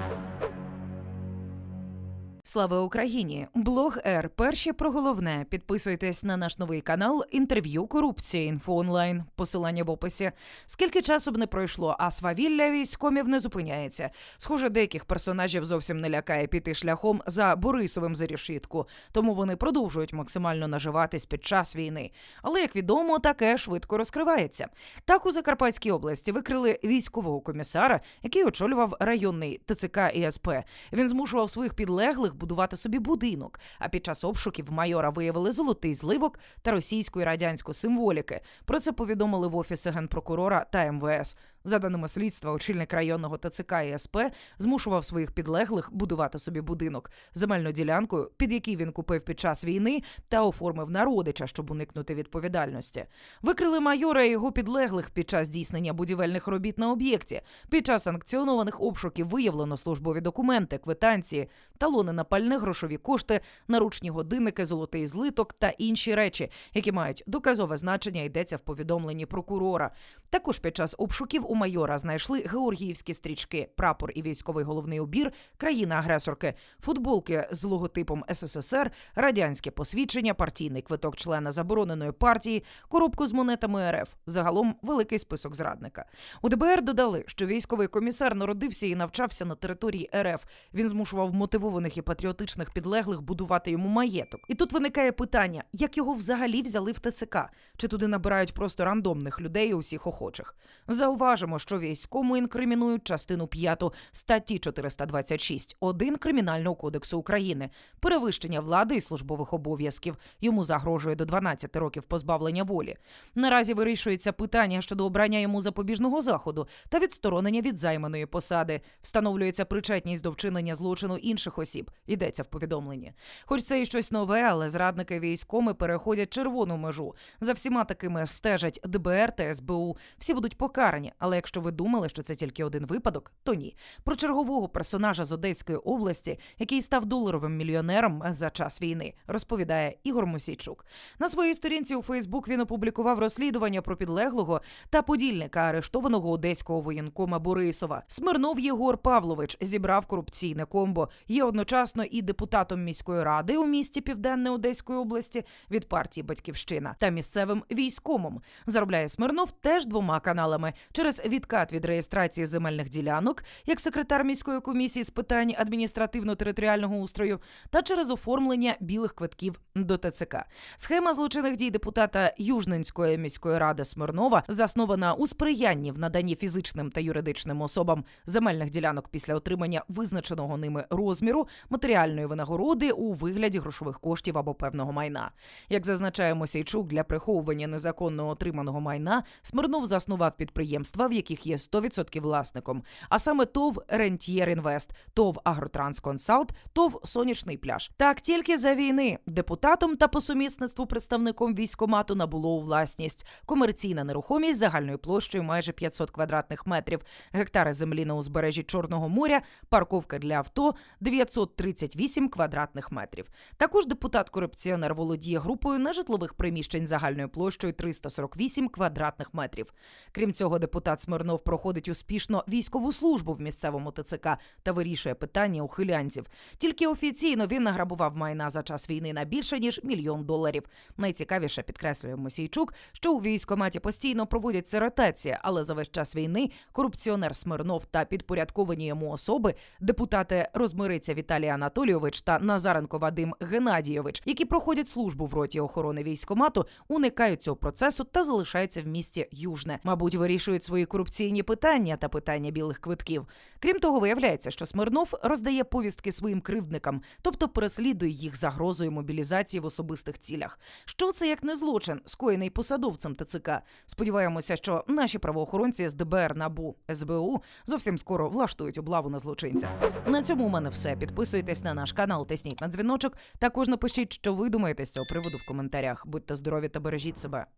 Thank you. Слава Україні! Блог Р. Перші про головне. Підписуйтесь на наш новий канал інтерв'ю корупції інфо онлайн. Посилання в описі. Скільки часу б не пройшло, а свавілля військомів не зупиняється. Схоже, деяких персонажів зовсім не лякає піти шляхом за Борисовим за решітку, тому вони продовжують максимально наживатись під час війни. Але як відомо, таке швидко розкривається. Так у Закарпатській області викрили військового комісара, який очолював районний ТЦК і СП. Він змушував своїх підлеглих будувати собі будинок. А під час обшуків майора виявили золотий зливок та російську і радянську символіки. Про це повідомили в офісі генпрокурора та МВС. За даними слідства, очільник районного ТЦК і СП змушував своїх підлеглих будувати собі будинок земельну ділянку, під який він купив під час війни, та оформив на родича, щоб уникнути відповідальності. Викрили майора і його підлеглих під час здійснення будівельних робіт на об'єкті. Під час санкціонованих обшуків виявлено службові документи, квитанції, талони на пальне, грошові кошти, наручні годинники, золотий злиток та інші речі, які мають доказове значення, йдеться в повідомленні прокурора. Також під час обшуків у майора знайшли георгіївські стрічки, прапор і військовий головний убір країни-агресорки, футболки з логотипом СССР, радянське посвідчення, партійний квиток члена забороненої партії, коробку з монетами РФ. Загалом великий список зрадника. У ДБР додали, що військовий комісар народився і навчався на території РФ. Він змушував мотивованих і патріотичних підлеглих будувати йому маєток. І тут виникає питання: як його взагалі взяли в ТЦК? Чи туди набирають просто рандомних людей усіх охочих? Зауважимо, що війському інкримінують частину 5 статті 426 1 Кримінального кодексу України перевищення влади і службових обов'язків. Йому загрожує до 12 років позбавлення волі. Наразі вирішується питання щодо обрання йому запобіжного заходу та відсторонення від займаної посади. Встановлюється причетність до вчинення злочину інших осіб. Йдеться в повідомленні. Хоч це і щось нове, але зрадники військоми переходять червону межу. За всіма такими стежать ДБР та СБУ. Всі будуть покарані. Але якщо ви думали, що це тільки один випадок, то ні. Про чергового персонажа з Одеської області, який став доларовим мільйонером за час війни, розповідає Ігор Мосійчук. На своїй сторінці у Фейсбук він опублікував розслідування про підлеглого та подільника арештованого одеського воєнкома Борисова. Смирнов Єгор Павлович зібрав корупційне комбо. Є одночасно і депутатом міської ради у місті Південне Одеської області від партії Батьківщина та місцевим військомом. Заробляє Смирнов теж двома каналами через відкат від реєстрації земельних ділянок як секретар міської комісії з питань адміністративно-територіального устрою та через оформлення білих квитків до ТЦК. Схема злочинних дій депутата Южненської міської ради Смирнова заснована у сприянні в наданні фізичним та юридичним особам земельних ділянок після отримання визначеного ними розміру матеріальної винагороди у вигляді грошових коштів або певного майна. Як зазначає Мосійчук, для приховування незаконно отриманого майна Смирнов заснував підприємства, в яких є 100% власником, а саме ТОВ Рентьєр Інвест, ТОВ Агротрансконсалт, ТОВ Сонячний пляж. Так тільки за війни депутатом та по сумісництву представником військомату набуло у власність комерційна нерухомість загальною площею майже 500 квадратних метрів, гектари землі на узбережжі Чорного моря, парковка для авто 938 квадратних метрів. Також депутат-корупціонер володіє групою нежитлових приміщень загальною площею 348 квадратних метрів. Крім цього, депутат Смирнов проходить успішно військову службу в місцевому ТЦК та вирішує питання ухилянців. Тільки офіційно він награбував майна за час війни на більше ніж мільйон доларів. Найцікавіше підкреслює Мосійчук, що у військкоматі постійно проводяться ротації, але за весь час війни корупціонер Смирнов та підпорядковані йому особи, депутати Розмириця Віталій Анатолійович та Назаренко Вадим Геннадійович, які проходять службу в роті охорони військкомату, уникають цього процесу та залишаються в місті Южне. Мабуть, вирішують свої корупційні питання та питання білих квитків. Крім того, виявляється, що Смирнов роздає повістки своїм кривдникам, тобто переслідує їх загрозою мобілізації в особистих цілях. Що це як не злочин, скоєний посадовцем ТЦК? Сподіваємося, що наші правоохоронці з ДБР, НАБУ, СБУ зовсім скоро влаштують облаву на злочинця. На цьому у мене все. Підписуйтесь на наш канал, тисніть на дзвіночок. Також напишіть, що ви думаєте з цього приводу в коментарях. Будьте здорові та бережіть себе.